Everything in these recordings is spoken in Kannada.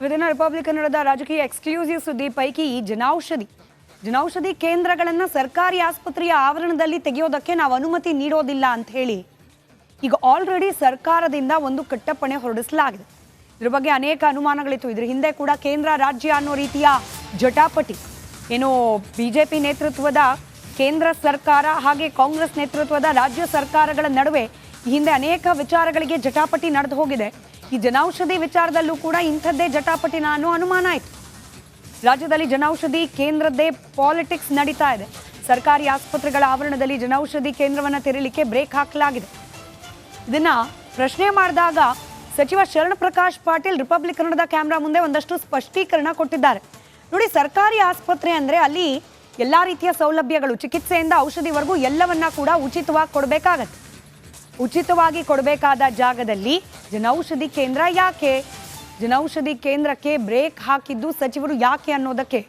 ವಿದಿನ ರಿಪಬ್ಲಿಕ್ ಕನ್ನಡದ ರಾಜಕೀಯ ಎಕ್ಸ್ಕ್ಲೂಸಿವ್ ಸುದ್ದಿ ಪೈಕಿ ಜನೌಷಧಿ. ಜನೌಷಧಿ ಕೇಂದ್ರಗಳನ್ನು ಸರ್ಕಾರಿ ಆಸ್ಪತ್ರೆಯ ಆವರಣದಲ್ಲಿ ತೆಗೆಯೋದಕ್ಕೆ ನಾವು ಅನುಮತಿ ನೀಡೋದಿಲ್ಲ ಅಂತ ಹೇಳಿ ಈಗ ಆಲ್ರೆಡಿ ಸರ್ಕಾರದಿಂದ ಒಂದು ಕಟ್ಟಪ್ಪಣೆ ಹೊರಡಿಸಲಾಗಿದೆ. ಇದ್ರ ಬಗ್ಗೆ ಅನೇಕ ಅನುಮಾನಗಳಿತ್ತು. ಇದ್ರ ಹಿಂದೆ ಕೂಡ ಕೇಂದ್ರ ರಾಜ್ಯ ಅನ್ನೋ ರೀತಿಯ ಜಟಾಪಟಿ, ಏನು ಬಿಜೆಪಿ ನೇತೃತ್ವದ ಕೇಂದ್ರ ಸರ್ಕಾರ ಹಾಗೆ ಕಾಂಗ್ರೆಸ್ ನೇತೃತ್ವದ ರಾಜ್ಯ ಸರ್ಕಾರಗಳ ನಡುವೆ ಈ ಹಿಂದೆ ಅನೇಕ ವಿಚಾರಗಳಿಗೆ ಜಟಾಪಟಿ ನಡೆದು ಹೋಗಿದೆ. ಈ ಜನೌಷಧಿ ವಿಚಾರದಲ್ಲೂ ಕೂಡ ಇಂಥದ್ದೇ ಜಟಾಪಟಿನ ಅನ್ನೋ ಅನುಮಾನ ಆಯಿತು. ರಾಜ್ಯದಲ್ಲಿ ಜನೌಷಧಿ ಕೇಂದ್ರದ್ದೇ ಪಾಲಿಟಿಕ್ಸ್ ನಡೀತಾ ಇದೆ. ಸರ್ಕಾರಿ ಆಸ್ಪತ್ರೆಗಳ ಆವರಣದಲ್ಲಿ ಜನೌಷಧಿ ಕೇಂದ್ರವನ್ನು ತೆರಲಿಕ್ಕೆ ಬ್ರೇಕ್ ಹಾಕಲಾಗಿದೆ. ಇದನ್ನ ಪ್ರಶ್ನೆ ಮಾಡಿದಾಗ ಸಚಿವ ಶರಣ ಪ್ರಕಾಶ್ ಪಾಟೀಲ್ ರಿಪಬ್ಲಿಕ್ ಕನ್ನಡದ ಕ್ಯಾಮ್ರಾ ಮುಂದೆ ಒಂದಷ್ಟು ಸ್ಪಷ್ಟೀಕರಣ ಕೊಟ್ಟಿದ್ದಾರೆ. ನೋಡಿ, ಸರ್ಕಾರಿ ಆಸ್ಪತ್ರೆ ಅಂದರೆ ಅಲ್ಲಿ ಎಲ್ಲ ರೀತಿಯ ಸೌಲಭ್ಯಗಳು, ಚಿಕಿತ್ಸೆಯಿಂದ ಔಷಧಿವರೆಗೂ ಎಲ್ಲವನ್ನ ಕೂಡ ಉಚಿತವಾಗಿ ಕೊಡಬೇಕಾಗತ್ತೆ. ಉಚಿತವಾಗಿ ಕೊಡಬೇಕಾದ ಜಾಗದಲ್ಲಿ ಜನೌಷಧಿ ಕೇಂದ್ರ ಯಾಕೆ? ಜನೌಷಧಿ ಕೇಂದ್ರಕ್ಕೆ ಬ್ರೇಕ್ ಹಾಕಿದ್ದು ಸಚಿವರು ಯಾಕೆ ಅನ್ನೋದಕ್ಕೆ?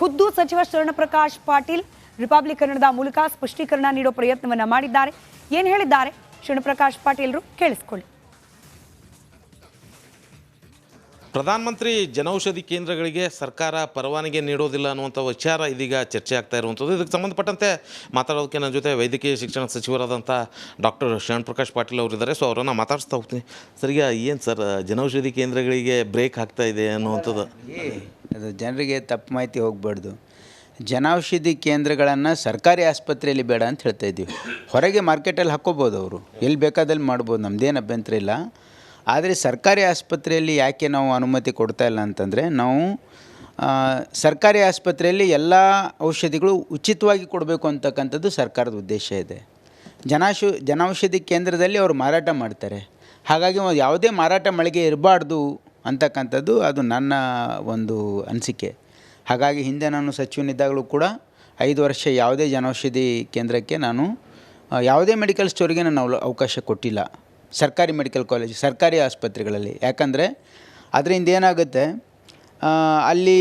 ಖುದ್ದು ಸಚಿವ ಶರಣಪ್ರಕಾಶ್ ಪಾಟೀಲ್ ರಿಪಬ್ಲಿಕ್ ಕನ್ನಡದ ಮೂಲಕ ಸ್ಪಷ್ಟೀಕರಣ ನೀಡೋ ಪ್ರಯತ್ನವನ್ನು ಮಾಡಿದ್ದಾರೆ. ಏನು ಹೇಳಿದ್ದಾರೆ? ಶರಣಪ್ರಕಾಶ್ ಪಾಟೀಲ್ರು ಕೇಳಿಸ್ಕೊಳ್ಳಿ. ಪ್ರಧಾನಮಂತ್ರಿ ಜನೌಷಧಿ ಕೇಂದ್ರಗಳಿಗೆ ಸರ್ಕಾರ ಪರವಾನಗಿ ನೀಡೋದಿಲ್ಲ ಅನ್ನುವಂಥ ವಿಚಾರ ಇದೀಗ ಚರ್ಚೆ ಆಗ್ತಾ ಇರುವಂಥದ್ದು. ಇದಕ್ಕೆ ಸಂಬಂಧಪಟ್ಟಂತೆ ಮಾತಾಡೋದಕ್ಕೆ ನನ್ನ ಜೊತೆ ವೈದ್ಯಕೀಯ ಶಿಕ್ಷಣ ಸಚಿವರಾದಂಥ ಡಾಕ್ಟರ್ ಪ್ರಕಾಶ್ ಪಾಟೀಲ್ ಅವರಿದ್ದಾರೆ. ಸೊ, ಅವರನ್ನು ಮಾತಾಡಿಸ್ತಾ ಹೋಗ್ತೀನಿ. ಸರಿಯಾಗಿ ಏನು ಸರ್, ಜನೌಷಧಿ ಕೇಂದ್ರಗಳಿಗೆ ಬ್ರೇಕ್ ಆಗ್ತಾ ಇದೆ ಅನ್ನುವಂಥದ್ದು? ಅದು ಜನರಿಗೆ ತಪ್ಪು ಮಾಹಿತಿ ಹೋಗಬಾರ್ದು. ಜನೌಷಧಿ ಕೇಂದ್ರಗಳನ್ನು ಸರ್ಕಾರಿ ಆಸ್ಪತ್ರೆಯಲ್ಲಿ ಬೇಡ ಅಂತ ಹೇಳ್ತಾ ಇದ್ದೀವಿ. ಹೊರಗೆ ಮಾರ್ಕೆಟಲ್ಲಿ ಹಾಕ್ಕೋಬೋದು ಅವರು. ಎಲ್ಲಿ ಬೇಕಾದಲ್ಲಿ ಮಾಡ್ಬೋದು. ನಮ್ಮದೇನು ಅಭ್ಯಂತರ ಇಲ್ಲ. ಆದರೆ ಸರ್ಕಾರಿ ಆಸ್ಪತ್ರೆಯಲ್ಲಿ ಯಾಕೆ ನಾವು ಅನುಮತಿ ಕೊಡ್ತಾ ಇಲ್ಲ ಅಂತಂದರೆ ನಾವು ಸರ್ಕಾರಿ ಆಸ್ಪತ್ರೆಯಲ್ಲಿ ಎಲ್ಲ ಔಷಧಿಗಳು ಉಚಿತವಾಗಿ ಕೊಡಬೇಕು ಅಂತಕ್ಕಂಥದ್ದು ಸರ್ಕಾರದ ಉದ್ದೇಶ ಇದೆ. ಜನಾಶು, ಜನೌಷಧಿ ಕೇಂದ್ರದಲ್ಲಿ ಅವರು ಮಾರಾಟ ಮಾಡ್ತಾರೆ. ಹಾಗಾಗಿ ಯಾವುದೇ ಮಾರಾಟ ಮಳಿಗೆ ಇರಬಾರ್ದು ಅಂತಕ್ಕಂಥದ್ದು ಅದು ನನ್ನ ಒಂದು ಅನಿಸಿಕೆ. ಹಾಗಾಗಿ ಹಿಂದೆ ನಾನು ಸಚಿವನಿದ್ದಾಗಲೂ ಕೂಡ ಐದು ವರ್ಷ ಯಾವುದೇ ಜನೌಷಧಿ ಕೇಂದ್ರಕ್ಕೆ ನಾನು ಯಾವುದೇ ಮೆಡಿಕಲ್ ಸ್ಟೋರಿಗೆ ನಾನು ಅವಕಾಶ ಕೊಟ್ಟಿಲ್ಲ. ಸರ್ಕಾರಿ ಮೆಡಿಕಲ್ ಕಾಲೇಜ್, ಸರ್ಕಾರಿ ಆಸ್ಪತ್ರೆಗಳಲ್ಲಿ. ಯಾಕಂದರೆ ಅದರಿಂದ ಏನಾಗುತ್ತೆ? ಅಲ್ಲಿ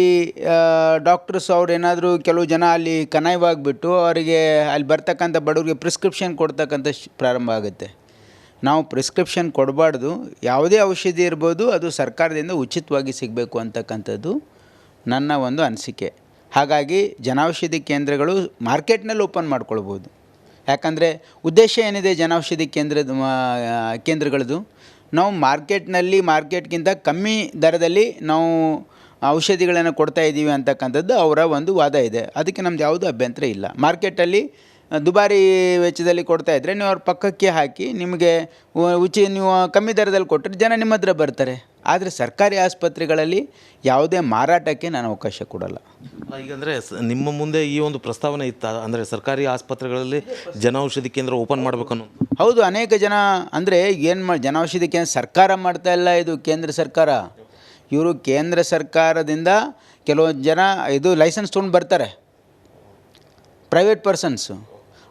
ಡಾಕ್ಟರ್ಸ್ ಅವ್ರು ಏನಾದರೂ ಕೆಲವು ಜನ ಅಲ್ಲಿ ಕನಾಯವಾಗಿಬಿಟ್ಟು ಅವರಿಗೆ ಅಲ್ಲಿ ಬರ್ತಕ್ಕಂಥ ಬಡವರಿಗೆ ಪ್ರಿಸ್ಕ್ರಿಪ್ಷನ್ ಕೊಡ್ತಕ್ಕಂಥ ಪ್ರಾರಂಭ ಆಗುತ್ತೆ. ನಾವು ಪ್ರಿಸ್ಕ್ರಿಪ್ಷನ್ ಕೊಡಬಾರ್ದು. ಯಾವುದೇ ಔಷಧಿ ಇರ್ಬೋದು, ಅದು ಸರ್ಕಾರದಿಂದ ಉಚಿತವಾಗಿ ಸಿಗಬೇಕು ಅಂತಕ್ಕಂಥದ್ದು ನನ್ನ ಒಂದು ಅನಿಸಿಕೆ. ಹಾಗಾಗಿ ಜನೌಷಧಿ ಕೇಂದ್ರಗಳು ಮಾರ್ಕೆಟ್ನಲ್ಲಿ ಓಪನ್ ಮಾಡ್ಕೊಳ್ಬೋದು. ಯಾಕಂದರೆ ಉದ್ದೇಶ ಏನಿದೆ ಜನೌಷಧಿ ಕೇಂದ್ರದ ಕೇಂದ್ರಗಳದ್ದು? ನಾವು ಮಾರ್ಕೆಟ್ನಲ್ಲಿ, ಮಾರ್ಕೆಟ್ಗಿಂತ ಕಮ್ಮಿ ದರದಲ್ಲಿ ನಾವು ಔಷಧಿಗಳನ್ನು ಕೊಡ್ತಾ ಇದ್ದೀವಿ ಅಂತಕ್ಕಂಥದ್ದು ಅವರ ಒಂದು ವಾದ ಇದೆ. ಅದಕ್ಕೆ ನಮ್ದು ಯಾವುದೂ ಅಭ್ಯಂತರ ಇಲ್ಲ. ಮಾರ್ಕೆಟಲ್ಲಿ ದುಬಾರಿ ವೆಚ್ಚದಲ್ಲಿ ಕೊಡ್ತಾ ಇದ್ದರೆ ನೀವು ಅವ್ರ ಪಕ್ಕಕ್ಕೆ ಹಾಕಿ ನಿಮಗೆ ಉಚಿ ನೀವು ಕಮ್ಮಿ ದರದಲ್ಲಿ ಕೊಟ್ಟರೆ ಜನ ನಿಮ್ಮ ಹತ್ರ ಬರ್ತಾರೆ. ಆದರೆ ಸರ್ಕಾರಿ ಆಸ್ಪತ್ರೆಗಳಲ್ಲಿ ಯಾವುದೇ ಮಾರಾಟಕ್ಕೆ ನಾನು ಅವಕಾಶ ಕೊಡಲ್ಲ. ಈಗಂದರೆ ನಿಮ್ಮ ಮುಂದೆ ಈ ಒಂದು ಪ್ರಸ್ತಾವನೆ ಇತ್ತ? ಅಂದರೆ ಸರ್ಕಾರಿ ಆಸ್ಪತ್ರೆಗಳಲ್ಲಿ ಜನೌಷಧಿ ಕೇಂದ್ರ ಓಪನ್ ಮಾಡಬೇಕನ್ನು ಹೌದು ಅನೇಕ ಜನ ಅಂದರೆ ಏನು ಮಾಡಿ ಜನೌಷಧಿ ಕೇಂದ್ರ ಸರ್ಕಾರ ಮಾಡ್ತಾ ಇಲ್ಲ ಇದು ಕೇಂದ್ರ ಸರ್ಕಾರ. ಇವರು ಕೇಂದ್ರ ಸರ್ಕಾರದಿಂದ ಕೆಲವೊಂದು ಜನ ಇದು ಲೈಸೆನ್ಸ್ ತೊಗೊಂಡು ಬರ್ತಾರೆ. Private persons.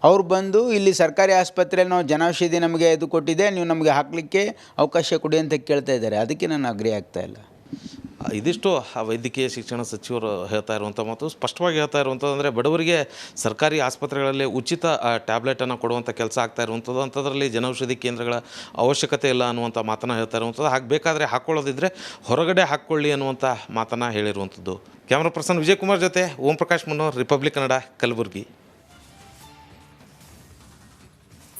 ಅವ್ರು ಬಂದು, ಇಲ್ಲಿ ಸರ್ಕಾರಿ ಆಸ್ಪತ್ರೆಯಲ್ಲಿ ನಾವು ಜನೌಷಧಿ ನಮಗೆ ಇದು ಕೊಟ್ಟಿದೆ, ನೀವು ನಮಗೆ ಹಾಕಲಿಕ್ಕೆ ಅವಕಾಶ ಕೊಡಿ ಅಂತ ಕೇಳ್ತಾ ಇದ್ದಾರೆ. ಅದಕ್ಕೆ ನಾನು ಅಗ್ರಿ ಆಗ್ತಾ ಇಲ್ಲ. ಇದಿಷ್ಟು ವೈದ್ಯಕೀಯ ಶಿಕ್ಷಣ ಸಚಿವರು ಹೇಳ್ತಾ ಇರುವಂಥ ಮತ್ತು ಸ್ಪಷ್ಟವಾಗಿ ಹೇಳ್ತಾ ಇರುವಂಥದ್ದು ಅಂದರೆ, ಬಡವರಿಗೆ ಸರ್ಕಾರಿ ಆಸ್ಪತ್ರೆಗಳಲ್ಲಿ ಉಚಿತ ಟ್ಯಾಬ್ಲೆಟನ್ನು ಕೊಡುವಂಥ ಕೆಲಸ ಆಗ್ತಾ ಇರುವಂಥದ್ದು. ಅಂಥದ್ರಲ್ಲಿ ಜನೌಷಧಿ ಕೇಂದ್ರಗಳ ಅವಶ್ಯಕತೆ ಇಲ್ಲ ಅನ್ನುವಂಥ ಮಾತನ್ನು ಹೇಳ್ತಾ ಇರುವಂಥದ್ದು. ಹಾಗೆ ಬೇಕಾದರೆ ಹಾಕ್ಕೊಳ್ಳೋದಿದ್ದರೆ ಹೊರಗಡೆ ಹಾಕ್ಕೊಳ್ಳಿ ಅನ್ನುವಂಥ ಮಾತನ್ನು ಹೇಳಿರುವಂಥದ್ದು. ಕ್ಯಾಮ್ರಾ ಪರ್ಸನ್ ವಿಜಯ್ ಕುಮಾರ್ ಜೊತೆ ಓಂ ಪ್ರಕಾಶ್ ಮುನ್ನೋರ್, ರಿಪಬ್ಲಿಕ್ ಕನ್ನಡ, ಕಲಬುರಗಿ.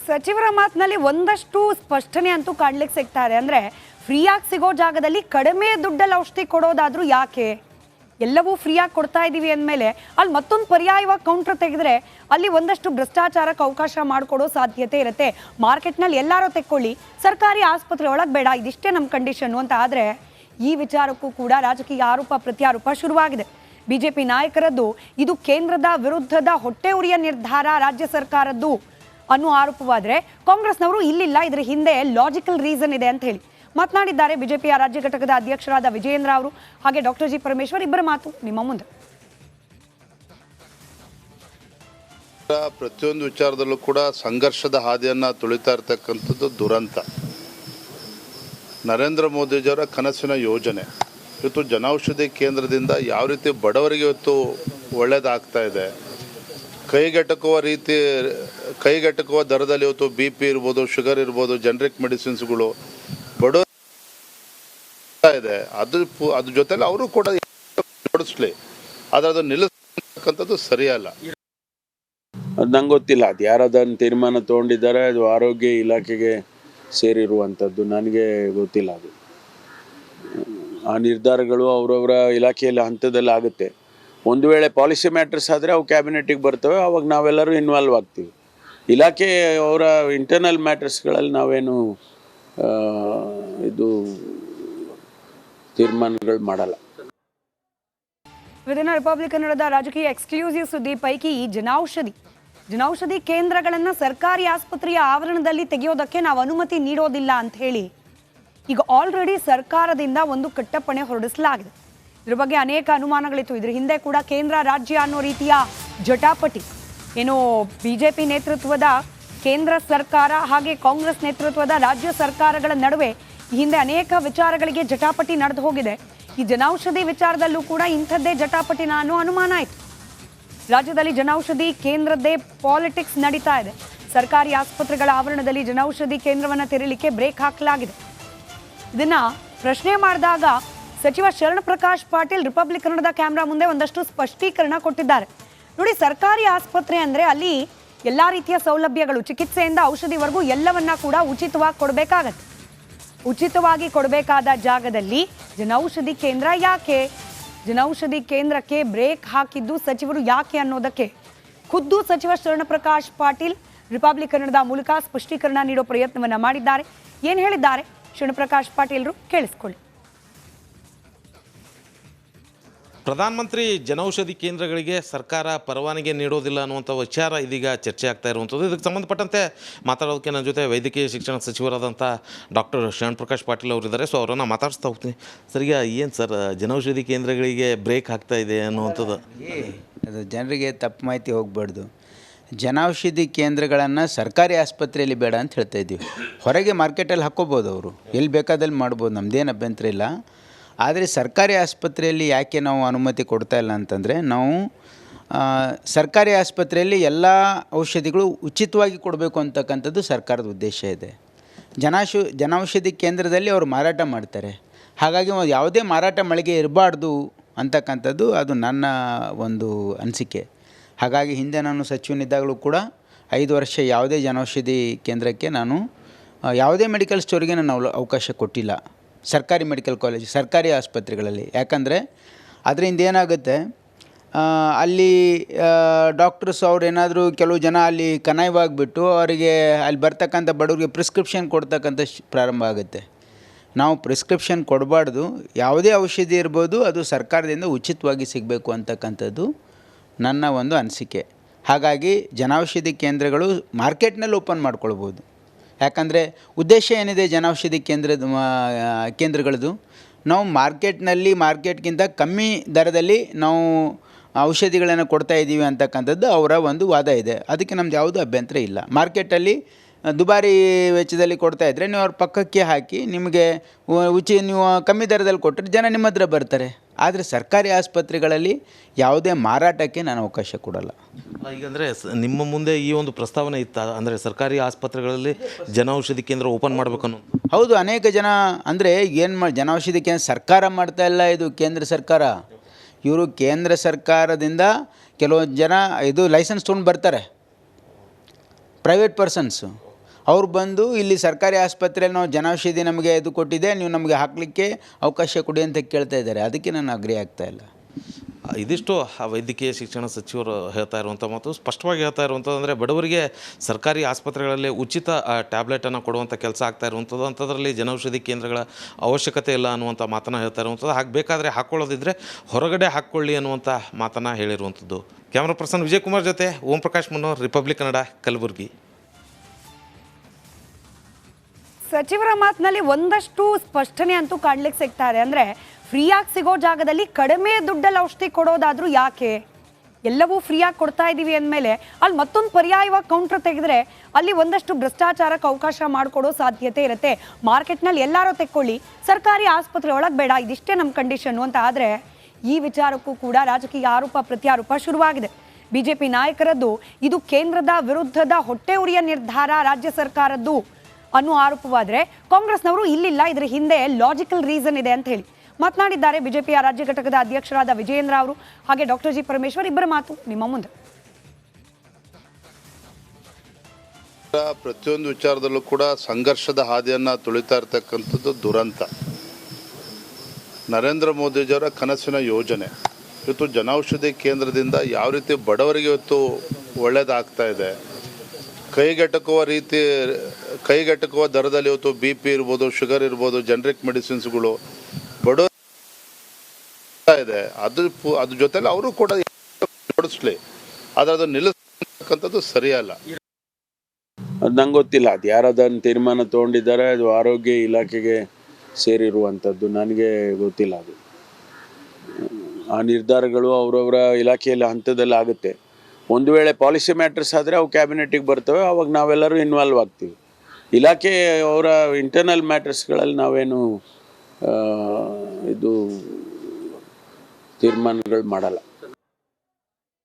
ಸಚಿವರ ಮಾತಿನಲ್ಲಿ ಒಂದಷ್ಟು ಸ್ಪಷ್ಟನೆ ಅಂತೂ ಕಾಣ್ಲಿಕ್ಕೆ ಸಿಗ್ತಾ ಇದೆ. ಅಂದ್ರೆ ಫ್ರೀಯಾಗಿ ಸಿಗೋ ಜಾಗದಲ್ಲಿ ಕಡಿಮೆ ದುಡ್ಡಲ್ಲಿ ಔಷಧಿ ಕೊಡೋದಾದರೂ ಯಾಕೆ? ಎಲ್ಲವೂ ಫ್ರೀಯಾಗಿ ಕೊಡ್ತಾ ಇದ್ದೀವಿ ಅಂದಮೇಲೆ ಅಲ್ಲಿ ಮತ್ತೊಂದು ಪರ್ಯಾಯವಾಗಿ ಕೌಂಟರ್ ತೆಗೆದ್ರೆ ಅಲ್ಲಿ ಒಂದಷ್ಟು ಭ್ರಷ್ಟಾಚಾರಕ್ಕೆ ಅವಕಾಶ ಮಾಡಿಕೊಡೋ ಸಾಧ್ಯತೆ ಇರುತ್ತೆ. ಮಾರ್ಕೆಟ್ನಲ್ಲಿ ಎಲ್ಲರೂ ತೆಕ್ಕೊಳ್ಳಿ. ಸರ್ಕಾರಿ ಆಸ್ಪತ್ರೆ ಒಳಗೆ ಬೇಡ. ಇದಿಷ್ಟೇ ನಮ್ಮ ಕಂಡೀಷನ್ನು ಅಂತ ಆದರೆ ಈ ವಿಚಾರಕ್ಕೂ ಕೂಡ ರಾಜಕೀಯ ಆರೋಪ ಪ್ರತ್ಯಾರೋಪ ಶುರುವಾಗಿದೆ. ಬಿಜೆಪಿ ನಾಯಕರದ್ದು ಇದು ಕೇಂದ್ರದ ವಿರುದ್ಧದ ಹೊಟ್ಟೆ ಉರಿಯ ನಿರ್ಧಾರ, ರಾಜ್ಯ ಸರ್ಕಾರದ್ದು. ಅನ್ನೋ ಆರೋಪವಾದ್ರೆ ಕಾಂಗ್ರೆಸ್ನವರು ಇಲ್ಲಿಲ್ಲ, ಇದರ ಹಿಂದೆ ಲಾಜಿಕಲ್ ರೀಸನ್ ಇದೆ ಅಂತ ಹೇಳಿ. ಮಾತನಾಡಿದ್ದಾರೆ ಬಿಜೆಪಿಯ ರಾಜ್ಯ ಘಟಕದ ಅಧ್ಯಕ್ಷರಾದ ವಿಜಯೇಂದ್ರ ಅವರು, ಹಾಗೆ ಡಾಕ್ಟರ್ ಜಿ ಪರಮೇಶ್ವರ್ ಇಬ್ಬರ ಮಾತು ನಿಮ್ಮ ಮುಂದೆ. ಪ್ರತಿಯೊಂದು ವಿಚಾರದಲ್ಲೂ ಕೂಡ ಸಂಘರ್ಷದ ಹಾದಿಯನ್ನು ತುಳಿತಾ ಇರ್ತಕ್ಕಂಥದ್ದು ದುರಂತ. ನರೇಂದ್ರ ಮೋದಿಜಿಯವರ ಕನಸಿನ ಯೋಜನೆ. ಇವತ್ತು ಜನೌಷಧಿ ಕೇಂದ್ರದಿಂದ ಯಾವ ರೀತಿ ಬಡವರಿಗೆ ಇವತ್ತು ಒಳ್ಳೆಯದಾಗ್ತಾ ಇದೆ ಕೈಗೆಟಕುವ ರೀತಿ, ಕೈಗೆಟಕುವ ದರದಲ್ಲಿ ಇವತ್ತು ಬಿ ಪಿ ಇರ್ಬೋದು ಶುಗರ್ ಇರ್ಬೋದು ಜನರಿಕ್ ಮೆಡಿಸಿನ್ಸ್ಗಳು ಗಳು ಆಗ್ತಾ ಇದೆ. ಅದು ಅದ್ರ ಜೊತೆಲಿ ಅವರು ಕೂಡ ಜೋಡಿಸ್ಲಿ ಆದರೆ ಅದು ನಿಲ್ಲಿಸ್ತಕ್ಕಂಥದ್ದು ಸರಿಯಲ್ಲ. ಅದು ನಂಗೆ ಗೊತ್ತಿಲ್ಲ. ಅದು ಯಾರು ಅದನ್ನು ತೀರ್ಮಾನ ತೊಗೊಂಡಿದ್ದಾರೆ, ಅದು ಆರೋಗ್ಯ ಇಲಾಖೆಗೆ ಸೇರಿರುವಂಥದ್ದು. ನನಗೆ ಗೊತ್ತಿಲ್ಲ ಅದು. ಆ ನಿರ್ಧಾರಗಳು ಅವರವರ ಇಲಾಖೆಯಲ್ಲಿ ಹಂತದಲ್ಲಿ ಆಗುತ್ತೆ. ಒಂದು ವೇಳೆ ಪಾಲಿಸಿ ಮ್ಯಾಟ್ರಸ್ ಆದರೆ ಅವು ಕ್ಯಾಬಿನೆಟಿಗೆ ಬರ್ತವೆ, ಅವಾಗ ನಾವೆಲ್ಲರೂ ಇನ್ವಾಲ್ವ್ ಆಗ್ತೀವಿ. ಇಲಾಖೆ ಅವರ ಇಂಟರ್ನಲ್ ಮ್ಯಾಟ್ರಸ್ಗಳಲ್ಲಿ ನಾವೇನು ಇದು ತೀರ್ಮಾನಗಳು ಮಾಡಲ್ಲ. ವಿದಿನ ರಿಪಬ್ಲಿಕ್ ಕನ್ನಡದ ರಾಜಕೀಯ ಎಕ್ಸ್ಕ್ಲೂಸಿವ್ ಸುದ್ದಿ ಪೈಕಿ ಈ ಜನೌಷಧಿ. ಜನೌಷಧಿ ಕೇಂದ್ರಗಳನ್ನು ಸರ್ಕಾರಿ ಆಸ್ಪತ್ರೆಯ ಆವರಣದಲ್ಲಿ ತೆಗೆಯೋದಕ್ಕೆ ನಾವು ಅನುಮತಿ ನೀಡೋದಿಲ್ಲ ಅಂತ ಹೇಳಿ ಈಗ ಆಲ್ರೆಡಿ ಸರ್ಕಾರದಿಂದ ಒಂದು ಕಟ್ಟಪ್ಪಣೆ ಹೊರಡಿಸಲಾಗಿದೆ. ಇದ್ರ ಬಗ್ಗೆ ಅನೇಕ ಅನುಮಾನಗಳಿತ್ತು. ಇದ್ರ ಹಿಂದೆ ಕೂಡ ಕೇಂದ್ರ ರಾಜ್ಯ ಅನ್ನೋ ರೀತಿಯ ಜಟಾಪಟಿ. ಏನು ಬಿಜೆಪಿ ನೇತೃತ್ವದ ಕೇಂದ್ರ ಸರ್ಕಾರ ಹಾಗೆ ಕಾಂಗ್ರೆಸ್ ನೇತೃತ್ವದ ರಾಜ್ಯ ಸರ್ಕಾರಗಳ ನಡುವೆ ಹಿಂದೆ ಅನೇಕ ವಿಚಾರಗಳಿಗೆ ಜಟಾಪಟಿ ನಡೆದು ಹೋಗಿದೆ. ಈ ಜನೌಷಧಿ ವಿಚಾರದಲ್ಲೂ ಕೂಡ ಇಂಥದ್ದೇ ಜಟಾಪಟಿನ ಅನ್ನೋ ಅನುಮಾನ ಆಯಿತು. ರಾಜ್ಯದಲ್ಲಿ ಜನೌಷಧಿ ಕೇಂದ್ರದ್ದೇ ಪಾಲಿಟಿಕ್ಸ್ ನಡೀತಾ ಇದೆ. ಸರ್ಕಾರಿ ಆಸ್ಪತ್ರೆಗಳ ಆವರಣದಲ್ಲಿ ಜನೌಷಧಿ ಕೇಂದ್ರವನ್ನು ತೆರಲಿಕ್ಕೆ ಬ್ರೇಕ್ ಹಾಕಲಾಗಿದೆ. ಇದನ್ನ ಪ್ರಶ್ನೆ ಮಾಡಿದಾಗ ಸಚಿವ ಶರಣ ಪ್ರಕಾಶ್ ಪಾಟೀಲ್ ರಿಪಬ್ಲಿಕ್ ಕನ್ನಡದ ಕ್ಯಾಮ್ರಾ ಮುಂದೆ ಒಂದಷ್ಟು ಸ್ಪಷ್ಟೀಕರಣ ಕೊಟ್ಟಿದ್ದಾರೆ. ನೋಡಿ, ಸರ್ಕಾರಿ ಆಸ್ಪತ್ರೆ ಅಂದ್ರೆ ಅಲ್ಲಿ ಎಲ್ಲಾ ರೀತಿಯ ಸೌಲಭ್ಯಗಳು, ಚಿಕಿತ್ಸೆಯಿಂದ ಔಷಧಿವರೆಗೂ ಎಲ್ಲವನ್ನ ಕೂಡ ಉಚಿತವಾಗಿ ಕೊಡಬೇಕಾಗತ್ತೆ. ಉಚಿತವಾಗಿ ಕೊಡಬೇಕಾದ ಜಾಗದಲ್ಲಿ ಜನೌಷಧಿ ಕೇಂದ್ರ ಯಾಕೆ? ಜನೌಷಧಿ ಕೇಂದ್ರಕ್ಕೆ ಬ್ರೇಕ್ ಹಾಕಿದ್ದು ಸಚಿವರು ಯಾಕೆ ಅನ್ನೋದಕ್ಕೆ. ಖುದ್ದು ಸಚಿವ ಶರಣಪ್ರಕಾಶ್ ಪಾಟೀಲ್ ರಿಪಬ್ಲಿಕ್ ಕನ್ನಡದ ಮೂಲಕ ಸ್ಪಷ್ಟೀಕರಣ ನೀಡೋ ಪ್ರಯತ್ನವನ್ನ ಮಾಡಿದ್ದಾರೆ. ಏನು ಹೇಳಿದ್ದಾರೆ? ಶರಣಪ್ರಕಾಶ್ ಪಾಟೀಲ್ರು ಕೇಳಿಸ್ಕೊಳ್ಳಿ. ಪ್ರಧಾನಮಂತ್ರಿ ಜನೌಷಧಿ ಕೇಂದ್ರಗಳಿಗೆ ಸರ್ಕಾರ ಪರವಾನಗಿ ನೀಡೋದಿಲ್ಲ ಅನ್ನುವಂಥ ವಿಚಾರ ಇದೀಗ ಚರ್ಚೆ ಆಗ್ತಾ ಇರುವಂಥದ್ದು. ಇದಕ್ಕೆ ಸಂಬಂಧಪಟ್ಟಂತೆ ಮಾತಾಡೋದಕ್ಕೆ ನನ್ನ ಜೊತೆ ವೈದ್ಯಕೀಯ ಶಿಕ್ಷಣ ಸಚಿವರಾದಂಥ ಡಾಕ್ಟರ್ ಶರಣ್ ಪಾಟೀಲ್ ಅವರಿದ್ದಾರೆ. ಸೊ, ಅವರನ್ನು ಮಾತಾಡಿಸ್ತಾ ಹೋಗ್ತೀನಿ. ಸರಿಯಾಗಿ ಏನು ಸರ್, ಜನೌಷಧಿ ಕೇಂದ್ರಗಳಿಗೆ ಬ್ರೇಕ್ ಆಗ್ತಾ ಇದೆ ಅನ್ನುವಂಥದ್ದು? ಅದು ಜನರಿಗೆ ತಪ್ಪು ಮಾಹಿತಿ ಹೋಗಬಾರ್ದು. ಜನೌಷಧಿ ಕೇಂದ್ರಗಳನ್ನು ಸರ್ಕಾರಿ ಆಸ್ಪತ್ರೆಯಲ್ಲಿ ಬೇಡ ಅಂತ ಹೇಳ್ತಾ ಇದ್ದೀವಿ. ಹೊರಗೆ ಮಾರ್ಕೆಟಲ್ಲಿ ಹಾಕ್ಕೋಬೋದು ಅವರು. ಎಲ್ಲಿ ಬೇಕಾದಲ್ಲಿ ಮಾಡ್ಬೋದು. ನಮ್ಮದೇನು ಅಭ್ಯಂತರ ಇಲ್ಲ. ಆದರೆ ಸರ್ಕಾರಿ ಆಸ್ಪತ್ರೆಯಲ್ಲಿ ಯಾಕೆ ನಾವು ಅನುಮತಿ ಕೊಡ್ತಾ ಇಲ್ಲ ಅಂತಂದರೆ ನಾವು ಸರ್ಕಾರಿ ಆಸ್ಪತ್ರೆಯಲ್ಲಿ ಎಲ್ಲ ಔಷಧಿಗಳು ಉಚಿತವಾಗಿ ಕೊಡಬೇಕು ಅಂತಕ್ಕಂಥದ್ದು ಸರ್ಕಾರದ ಉದ್ದೇಶ ಇದೆ. ಜನಾಶು, ಜನೌಷಧಿ ಕೇಂದ್ರದಲ್ಲಿ ಅವರು ಮಾರಾಟ ಮಾಡ್ತಾರೆ. ಹಾಗಾಗಿ ಯಾವುದೇ ಮಾರಾಟ ಮಳಿಗೆ ಇರಬಾರ್ದು ಅಂತಕ್ಕಂಥದ್ದು ಅದು ನನ್ನ ಒಂದು ಅನಿಸಿಕೆ. ಹಾಗಾಗಿ ಹಿಂದೆ ನಾನು ಸಚಿವನಿದ್ದಾಗಲೂ ಕೂಡ ಐದು ವರ್ಷ ಯಾವುದೇ ಜನೌಷಧಿ ಕೇಂದ್ರಕ್ಕೆ ನಾನು ಯಾವುದೇ ಮೆಡಿಕಲ್ ಸ್ಟೋರಿಗೆ ನಾನು ಅವಕಾಶ ಕೊಟ್ಟಿಲ್ಲ. ಸರ್ಕಾರಿ ಮೆಡಿಕಲ್ ಕಾಲೇಜ್, ಸರ್ಕಾರಿ ಆಸ್ಪತ್ರೆಗಳಲ್ಲಿ. ಯಾಕಂದರೆ ಅದರಿಂದ ಏನಾಗುತ್ತೆ? ಅಲ್ಲಿ ಡಾಕ್ಟರ್ಸ್ ಅವ್ರು ಏನಾದರೂ ಕೆಲವು ಜನ ಅಲ್ಲಿ ಕನಾಯವಾಗಿಬಿಟ್ಟು ಅವರಿಗೆ ಅಲ್ಲಿ ಬರ್ತಕ್ಕಂಥ ಬಡವರಿಗೆ ಪ್ರಿಸ್ಕ್ರಿಪ್ಷನ್ ಕೊಡ್ತಕ್ಕಂಥ ಪ್ರಾರಂಭ ಆಗುತ್ತೆ. ನಾವು ಪ್ರಿಸ್ಕ್ರಿಪ್ಷನ್ ಕೊಡಬಾರ್ದು. ಯಾವುದೇ ಔಷಧಿ ಇರ್ಬೋದು, ಅದು ಸರ್ಕಾರದಿಂದ ಉಚಿತವಾಗಿ ಸಿಗಬೇಕು ಅಂತಕ್ಕಂಥದ್ದು ನನ್ನ ಒಂದು ಅನಿಸಿಕೆ. ಹಾಗಾಗಿ ಜನೌಷಧಿ ಕೇಂದ್ರಗಳು ಮಾರ್ಕೆಟ್ನಲ್ಲಿ ಓಪನ್ ಮಾಡ್ಕೊಳ್ಬೋದು. ಯಾಕಂದರೆ ಉದ್ದೇಶ ಏನಿದೆ ಜನೌಷಧಿ ಕೇಂದ್ರದ ಕೇಂದ್ರಗಳದ್ದು ನಾವು ಮಾರ್ಕೆಟ್ನಲ್ಲಿ, ಮಾರ್ಕೆಟ್ಗಿಂತ ಕಮ್ಮಿ ದರದಲ್ಲಿ ನಾವು ಔಷಧಿಗಳನ್ನು ಕೊಡ್ತಾ ಇದ್ದೀವಿ ಅಂತಕ್ಕಂಥದ್ದು ಅವರ ಒಂದು ವಾದ ಇದೆ. ಅದಕ್ಕೆ ನಮ್ದು ಯಾವುದೂ ಅಭ್ಯಂತರ ಇಲ್ಲ. ಮಾರ್ಕೆಟಲ್ಲಿ ದುಬಾರಿ ವೆಚ್ಚದಲ್ಲಿ ಕೊಡ್ತಾ ಇದ್ದರೆ ನೀವು ಅವ್ರ ಪಕ್ಕಕ್ಕೆ ಹಾಕಿ ನಿಮಗೆ ಉಚಿ ನೀವು ಕಮ್ಮಿ ದರದಲ್ಲಿ ಕೊಟ್ಟರೆ ಜನ ನಿಮ್ಮ ಹತ್ರ ಬರ್ತಾರೆ. ಆದರೆ ಸರ್ಕಾರಿ ಆಸ್ಪತ್ರೆಗಳಲ್ಲಿ ಯಾವುದೇ ಮಾರಾಟಕ್ಕೆ ನಾನು ಅವಕಾಶ ಕೊಡಲ್ಲ. ಈಗ ಅಂದರೆ ನಿಮ್ಮ ಮುಂದೆ ಈ ಒಂದು ಪ್ರಸ್ತಾವನೆ ಇತ್ತ? ಅಂದರೆ ಸರ್ಕಾರಿ ಆಸ್ಪತ್ರೆಗಳಲ್ಲಿ ಜನೌಷಧಿ ಕೇಂದ್ರ ಓಪನ್ ಮಾಡಬೇಕು ಅನ್ನೋ ಹೌದು ಅನೇಕ ಜನ ಅಂದರೆ ಏನು ಮಾ ಜನೌಷಧಿ ಕೇಂದ್ರ ಸರ್ಕಾರ ಮಾಡ್ತಾ ಇಲ್ಲ ಇದು ಕೇಂದ್ರ ಸರ್ಕಾರ. ಇವರು ಕೇಂದ್ರ ಸರ್ಕಾರದಿಂದ ಕೆಲವೊಂದು ಜನ ಇದು ಲೈಸೆನ್ಸ್ ತೊಗೊಂಡು ಬರ್ತಾರೆ. Private persons. ಅವ್ರು ಬಂದು, ಇಲ್ಲಿ ಸರ್ಕಾರಿ ಆಸ್ಪತ್ರೆಯಲ್ಲಿ ನಾವು ಜನೌಷಧಿ ನಮಗೆ ಇದು ಕೊಟ್ಟಿದೆ, ನೀವು ನಮಗೆ ಹಾಕಲಿಕ್ಕೆ ಅವಕಾಶ ಕೊಡಿ ಅಂತ ಕೇಳ್ತಾ ಇದ್ದಾರೆ. ಅದಕ್ಕೆ ನಾನು ಅಗ್ರಿ ಆಗ್ತಾ ಇಲ್ಲ. ಇದಿಷ್ಟು ಆ ವೈದ್ಯಕೀಯ ಶಿಕ್ಷಣ ಸಚಿವರು ಹೇಳ್ತಾ ಇರುವಂಥ ಮತ್ತು ಸ್ಪಷ್ಟವಾಗಿ ಹೇಳ್ತಾ ಇರುವಂಥದ್ದು ಅಂದರೆ, ಬಡವರಿಗೆ ಸರ್ಕಾರಿ ಆಸ್ಪತ್ರೆಗಳಲ್ಲಿ ಉಚಿತ ಟ್ಯಾಬ್ಲೆಟನ್ನು ಕೊಡುವಂಥ ಕೆಲಸ ಆಗ್ತಾ ಇರುವಂಥದ್ದು. ಅಂಥದ್ರಲ್ಲಿ ಜನೌಷಧಿ ಕೇಂದ್ರಗಳ ಅವಶ್ಯಕತೆ ಇಲ್ಲ ಅನ್ನುವಂಥ ಮಾತನ್ನು ಹೇಳ್ತಾ ಇರುವಂಥದ್ದು. ಹಾಗೆ ಬೇಕಾದರೆ ಹಾಕ್ಕೊಳ್ಳೋದಿದ್ದರೆ ಹೊರಗಡೆ ಹಾಕ್ಕೊಳ್ಳಿ ಅನ್ನುವಂಥ ಮಾತನ್ನು ಹೇಳಿರುವಂಥದ್ದು. ಕ್ಯಾಮ್ರಾ ಪರ್ಸನ್ ವಿಜಯ್ ಕುಮಾರ್ ಜೊತೆ ಓಂ ಪ್ರಕಾಶ್ ಮನೋಹರ್ ರಿಪಬ್ಲಿಕ್ ಕನ್ನಡ, ಕಲಬುರಗಿ. ಸಚಿವರ ಮಾತಿನಲ್ಲಿ ಒಂದಷ್ಟು ಸ್ಪಷ್ಟನೆ ಅಂತೂ ಕಾಣ್ಲಿಕ್ಕೆ ಸಿಗ್ತಾ ಇದೆ. ಅಂದ್ರೆ ಫ್ರೀಯಾಗಿ ಸಿಗೋ ಜಾಗದಲ್ಲಿ ಕಡಿಮೆ ದುಡ್ಡಲ್ಲಿ ಔಷಧಿ ಕೊಡೋದಾದರೂ ಯಾಕೆ? ಎಲ್ಲವೂ ಫ್ರೀಯಾಗಿ ಕೊಡ್ತಾ ಇದ್ದೀವಿ ಅಂದಮೇಲೆ ಅಲ್ಲಿ ಮತ್ತೊಂದು ಪರ್ಯಾಯವಾಗಿ ಕೌಂಟರ್ ತೆಗೆದ್ರೆ ಅಲ್ಲಿ ಒಂದಷ್ಟು ಭ್ರಷ್ಟಾಚಾರಕ್ಕೆ ಅವಕಾಶ ಮಾಡಿಕೊಡೋ ಸಾಧ್ಯತೆ ಇರುತ್ತೆ. ಮಾರ್ಕೆಟ್ನಲ್ಲಿ ಎಲ್ಲರೂ ತೆಕ್ಕೊಳ್ಳಿ. ಸರ್ಕಾರಿ ಆಸ್ಪತ್ರೆ ಒಳಗೆ ಬೇಡ, ಇದಿಷ್ಟೇ ನಮ್ಮ ಕಂಡೀಷನ್ನು ಅಂತ. ಆದರೆ ಈ ವಿಚಾರಕ್ಕೂ ಕೂಡ ರಾಜಕೀಯ ಆರೋಪ ಪ್ರತ್ಯಾರೋಪ ಶುರುವಾಗಿದೆ. ಬಿಜೆಪಿ ನಾಯಕರದ್ದು ಇದು ಕೇಂದ್ರದ ವಿರುದ್ಧದ ಹೊಟ್ಟೆ ಉರಿಯ ನಿರ್ಧಾರ, ರಾಜ್ಯ ಸರ್ಕಾರದ್ದು. ಅನ್ನೋ ಆರೋಪವಾದರೆ ಕಾಂಗ್ರೆಸ್ನವರು ಇಲ್ಲಿಲ್ಲ, ಇದರ ಹಿಂದೆ ಲಾಜಿಕಲ್ ರೀಸನ್ ಇದೆ ಅಂತ ಹೇಳಿ ಮಾತನಾಡಿದ್ದಾರೆ ಬಿಜೆಪಿಯ ರಾಜ್ಯ ಘಟಕದ ಅಧ್ಯಕ್ಷರಾದ ವಿಜಯೇಂದ್ರ ಅವರು, ಹಾಗೆ ಡಾಕ್ಟರ್ ಜಿ ಪರಮೇಶ್ವರ್ ಇಬ್ಬರ ಮಾತು ನಿಮ್ಮ ಮುಂದೆ. ಪ್ರತಿಯೊಂದು ವಿಚಾರದಲ್ಲೂ ಕೂಡ ಸಂಘರ್ಷದ ಹಾದಿಯನ್ನು ತುಳಿತಾ ಇರ್ತಕ್ಕಂಥದ್ದು ದುರಂತ. ನರೇಂದ್ರ ಮೋದಿಜಿಯವರ ಕನಸಿನ ಯೋಜನೆ. ಇವತ್ತು ಜನೌಷಧಿ ಕೇಂದ್ರದಿಂದ ಯಾವ ರೀತಿ ಬಡವರಿಗೆ ಇವತ್ತು ಒಳ್ಳೆಯದಾಗ್ತಾ ಇದೆ ಕೈಗೆಟಕುವ ರೀತಿ, ಕೈಗೆಟಕುವ ದರದಲ್ಲಿ ಇವತ್ತು ಬಿ ಪಿ ಇರ್ಬೋದು ಶುಗರ್ ಇರ್ಬೋದು ಜನರಿಕ್ ಮೆಡಿಸಿನ್ಸ್ಗಳು ಬಡ ಇದೆ. ಅದು ಅದ್ರ ಜೊತೆಲಿ ಅವರು ಕೂಡ ಜೋಡಿಸ್ಲಿ ಆದರೆ ಅದು ನಿಲ್ಲಿಸ್ತಕ್ಕಂಥದ್ದು ಸರಿಯಲ್ಲ. ಅದು ನಂಗೆ ಗೊತ್ತಿಲ್ಲ. ಅದು ಯಾರು ಅದನ್ನು ತೀರ್ಮಾನ ತೊಗೊಂಡಿದ್ದಾರೆ, ಅದು ಆರೋಗ್ಯ ಇಲಾಖೆಗೆ ಸೇರಿರುವಂಥದ್ದು. ನನಗೆ ಗೊತ್ತಿಲ್ಲ ಅದು. ಆ ನಿರ್ಧಾರಗಳು ಅವರವರ ಇಲಾಖೆಯಲ್ಲಿ ಹಂತದಲ್ಲಿ ಆಗುತ್ತೆ. ಒಂದು ವೇಳೆ ಪಾಲಿಸಿ ಮ್ಯಾಟ್ರಸ್ ಆದರೆ ಅವು ಕ್ಯಾಬಿನೆಟಿಗೆ ಬರ್ತವೆ, ಅವಾಗ ನಾವೆಲ್ಲರೂ ಇನ್ವಾಲ್ವ್ ಆಗ್ತೀವಿ. ಇಲಾಖೆ ಅವರ ಇಂಟರ್ನಲ್ ಮ್ಯಾಟ್ರಸ್ಗಳಲ್ಲಿ ನಾವೇನು ಇದು ತೀರ್ಮಾನಗಳು ಮಾಡಲ್ಲ.